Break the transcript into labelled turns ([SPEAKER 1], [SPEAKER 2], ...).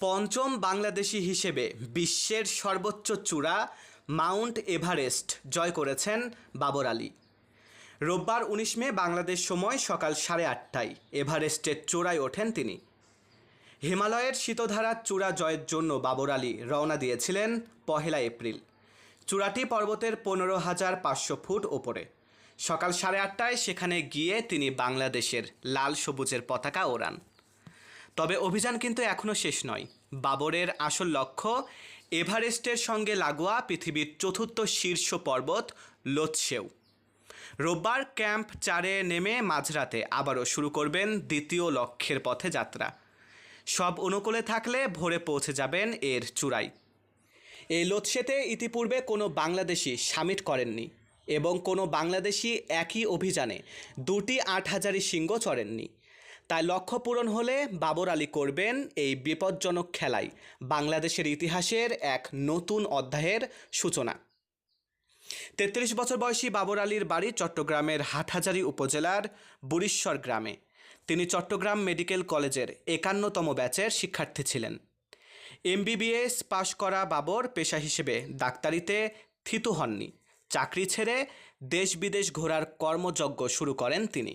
[SPEAKER 1] পঞ্চম বাংলাদেশি হিসেবে বিশ্বের সর্বোচ্চ চূড়া মাউন্ট এভারেস্ট জয় করেছেন বাবর আলী। রোববার উনিশ মে বাংলাদেশ সময় সকাল সাড়ে আটটায় এভারেস্টের চূড়ায় ওঠেন তিনি। হিমালয়ের শীতধারার চূড়া জয়ের জন্য বাবর আলী রওনা দিয়েছিলেন পহেলা এপ্রিল। চূড়াটি পর্বতের পনেরো হাজার পাঁচশো ফুট ওপরে। সকাল সাড়ে আটটায় সেখানে গিয়ে তিনি বাংলাদেশের লাল সবুজের পতাকা ওড়ান। তবে অভিযান কিন্তু এখনও শেষ নয়। বাবরের আসল লক্ষ্য, এভারেস্টের সঙ্গে লাগোয়া পৃথিবীর চতুর্থ শীর্ষ পর্বত লোৎসেও। রোববার ক্যাম্প চারে নেমে মাঝরাতে আবারও শুরু করবেন দ্বিতীয় লক্ষ্যের পথে যাত্রা। সব অনুকূলে থাকলে ভোরে পৌঁছে যাবেন এর চূড়ায় এই লোৎসেতে ইতিপূর্বে কোনো বাংলাদেশি সামিট করেননি এবং কোনো বাংলাদেশি একই অভিযানে দুটি আট হাজারি সিংহ চড়েননি। তাই লক্ষ্য পূরণ হলে বাবর আলী করবেন এই বিপজ্জনক খেলায় বাংলাদেশের ইতিহাসের এক নতুন অধ্যায়ের সূচনা। তেত্রিশ বছর বয়সী বাবর আলীর বাড়ি চট্টগ্রামের হাটহাজারী উপজেলার বুড়িশ্বর গ্রামে। তিনি চট্টগ্রাম মেডিকেল কলেজের একান্নতম ব্যাচের শিক্ষার্থী ছিলেন। এমবিবিএস পাশ করা বাবর পেশা হিসেবে ডাক্তারিতে থিতু হননি। চাকরি ছেড়ে দেশ বিদেশ ঘোরার কর্মযজ্ঞ শুরু করেন তিনি।